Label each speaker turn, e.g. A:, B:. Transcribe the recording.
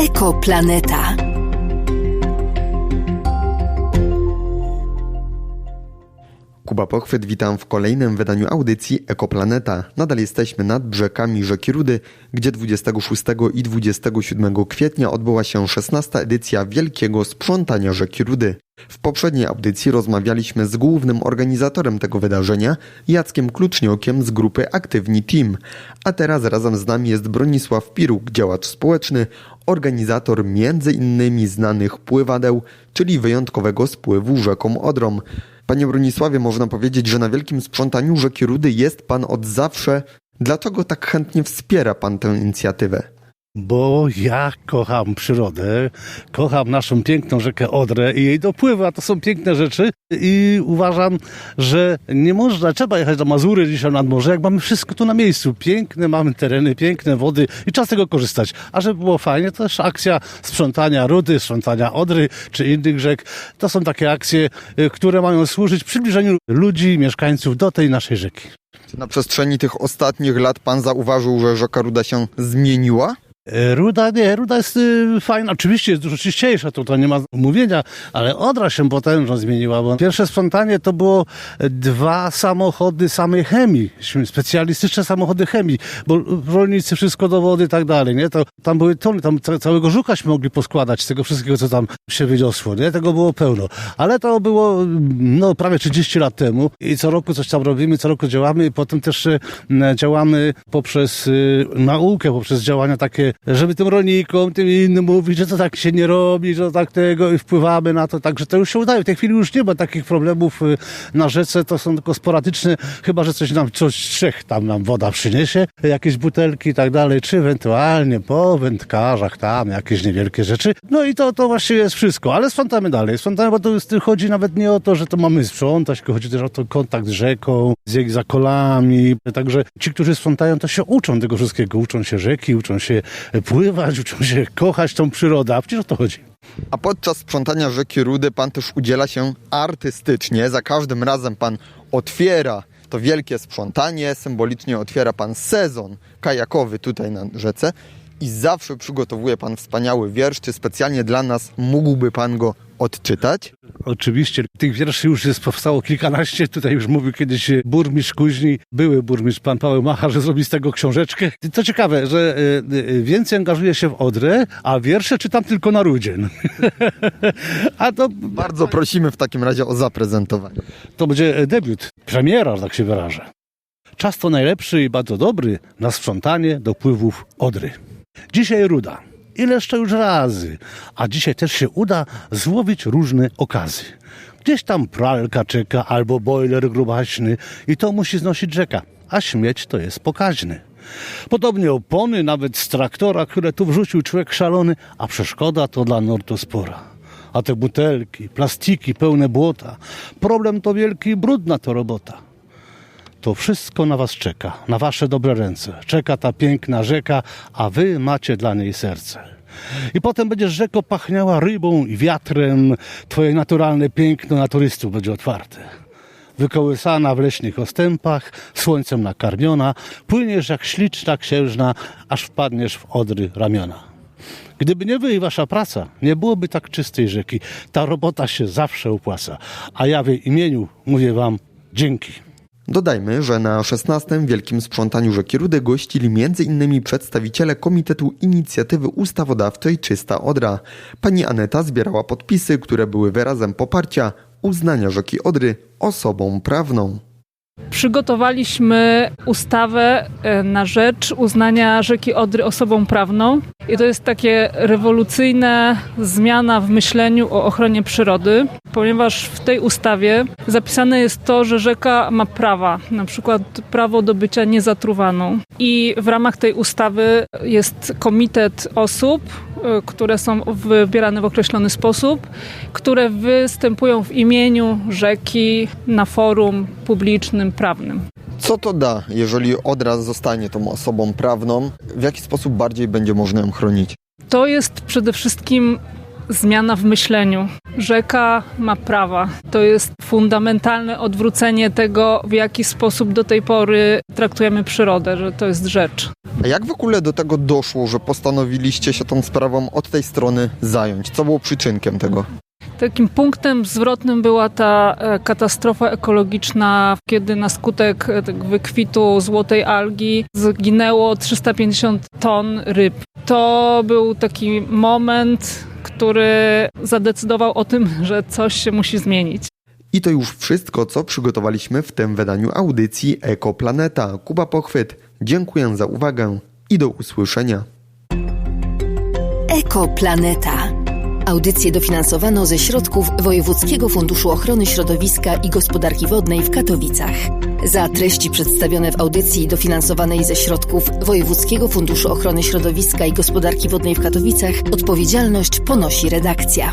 A: Ekoplaneta.
B: Kuba Pochwyt, witam w kolejnym wydaniu audycji Ekoplaneta. Nadal jesteśmy nad brzegami rzeki Rudy, gdzie 26 i 27 kwietnia odbyła się 16. edycja Wielkiego Sprzątania rzeki Rudy. W poprzedniej audycji rozmawialiśmy z głównym organizatorem tego wydarzenia, Jackiem Kluczniokiem z grupy Aktywni Team. A teraz razem z nami jest Bronisław Piruk, działacz społeczny, organizator między innymi znanych pływadeł, czyli wyjątkowego spływu rzeką Odrą. Panie Bronisławie, można powiedzieć, że na wielkim sprzątaniu rzeki Rudy jest Pan od zawsze. Dlaczego tak chętnie wspiera Pan tę inicjatywę?
C: Bo ja kocham przyrodę, kocham naszą piękną rzekę Odrę i jej dopływy, a to są piękne rzeczy i uważam, że nie można, trzeba jechać do Mazury dzisiaj nad morze, jak mamy wszystko tu na miejscu. Piękne mamy tereny, piękne wody i czas z tego korzystać. A żeby było fajnie, to też akcja sprzątania Rudy, sprzątania Odry czy innych rzek. To są takie akcje, y, które mają służyć przybliżeniu ludzi, mieszkańców do tej naszej rzeki.
B: Na przestrzeni tych ostatnich lat Pan zauważył, że rzeka Ruda się zmieniła?
C: E, Ruda nie, ruda jest y, fajna. Oczywiście jest dużo czyściejsza, to nie ma mówienia, ale Odra się potężnie zmieniła, bo pierwsze sprzątanie to było dwa samochody samej chemii, specjalistyczne samochody chemii, bo rolnicy wszystko do wody i tak dalej, nie? To, tam były tony, tam ca- całego żukaśmy mogli poskładać z tego wszystkiego, co tam się wyniosło, nie? Tego było pełno. Ale to było, no, prawie 30 lat temu i co roku coś tam robimy, co roku działamy i potem też y, działamy poprzez y, naukę, poprzez działania takie żeby tym rolnikom, tym innym mówić, że to tak się nie robi, że tak tego i wpływamy na to, także to już się udaje. W tej chwili już nie ma takich problemów y, na rzece, to są tylko sporadyczne, chyba, że coś nam, coś trzech tam nam woda przyniesie, jakieś butelki i tak dalej, czy ewentualnie po wędkarzach tam jakieś niewielkie rzeczy. No i to, to właściwie jest wszystko, ale sprzątamy dalej, sprzątamy, bo to jest, chodzi nawet nie o to, że to mamy sprzątać, tylko chodzi też o to kontakt z rzeką, z jej zakolami, także ci, którzy sprzątają, to się uczą tego wszystkiego, uczą się rzeki, uczą się pływać, uczą się kochać tą przyrodę, a przecież o to chodzi.
B: A podczas sprzątania rzeki Rudy Pan też udziela się artystycznie. Za każdym razem Pan otwiera to wielkie sprzątanie, symbolicznie otwiera Pan sezon kajakowy tutaj na rzece i zawsze przygotowuje Pan wspaniały wiersz. Czy specjalnie dla nas mógłby Pan go odczytać?
C: Oczywiście, tych wierszy już jest powstało kilkanaście. Tutaj już mówił kiedyś burmistrz Kuźni, były burmistrz, pan Paweł Macha, że zrobi z tego książeczkę. To ciekawe, że y, y, więcej angażuje się w Odrę, a wiersze czytam tylko na Rudzie. a to,
B: Bardzo prosimy w takim razie o zaprezentowanie.
C: to będzie debiut, premiera, tak się wyrażę. Czas to najlepszy i bardzo dobry na sprzątanie dopływów Odry. Dzisiaj Ruda. Ileż to już razy, a dzisiaj też się uda złowić różne okazy. Gdzieś tam pralka czeka albo boiler grubaśny i to musi znosić rzeka, a śmieć to jest pokaźny. Podobnie opony nawet z traktora, które tu wrzucił człowiek szalony, a przeszkoda to dla nurtu spora. A te butelki, plastiki pełne błota, problem to wielki brudna to robota. To wszystko na was czeka, na wasze dobre ręce. Czeka ta piękna rzeka, a wy macie dla niej serce. I potem będziesz rzeko pachniała rybą i wiatrem. Twoje naturalne piękno na turystów będzie otwarte. Wykołysana w leśnych ostępach, słońcem nakarmiona, płyniesz jak śliczna księżna, aż wpadniesz w odry ramiona. Gdyby nie wy i wasza praca, nie byłoby tak czystej rzeki. Ta robota się zawsze opłaca. A ja w jej imieniu mówię wam dzięki.
B: Dodajmy, że na 16. Wielkim Sprzątaniu Rzeki Rudy gościli m.in. przedstawiciele Komitetu Inicjatywy Ustawodawczej Czysta Odra. Pani Aneta zbierała podpisy, które były wyrazem poparcia uznania rzeki Odry osobą prawną.
D: Przygotowaliśmy ustawę e, na rzecz uznania rzeki Odry osobą prawną. I to jest takie rewolucyjna zmiana w myśleniu o ochronie przyrody, ponieważ w tej ustawie zapisane jest to, że rzeka ma prawa, na przykład prawo do bycia niezatruwaną. I w ramach tej ustawy jest komitet osób, które są wybierane w określony sposób, które występują w imieniu rzeki na forum publicznym, prawnym.
B: Co to da, jeżeli Odra zostanie tą osobą prawną? W jaki sposób bardziej będzie można ją chronić?
D: To jest przede wszystkim zmiana w myśleniu. Rzeka ma prawa. To jest fundamentalne odwrócenie tego, w jaki sposób do tej pory traktujemy przyrodę, że to jest rzecz.
B: A jak w ogóle do tego doszło, że postanowiliście się tą sprawą od tej strony zająć? Co było przyczynkiem tego?
D: Takim punktem zwrotnym była ta e, katastrofa ekologiczna, kiedy na skutek e, wykwitu złotej algi zginęło 350 ton ryb. To był taki moment, który zadecydował o tym, że coś się musi zmienić.
B: I to już wszystko, co przygotowaliśmy w tym wydaniu audycji Ekoplaneta. Kuba Pochwyt, dziękuję za uwagę i do usłyszenia.
A: Ekoplaneta. Audycję dofinansowano ze środków Wojewódzkiego Funduszu Ochrony Środowiska i Gospodarki Wodnej w Katowicach. Za treści przedstawione w audycji dofinansowanej ze środków Wojewódzkiego Funduszu Ochrony Środowiska i Gospodarki Wodnej w Katowicach odpowiedzialność ponosi redakcja.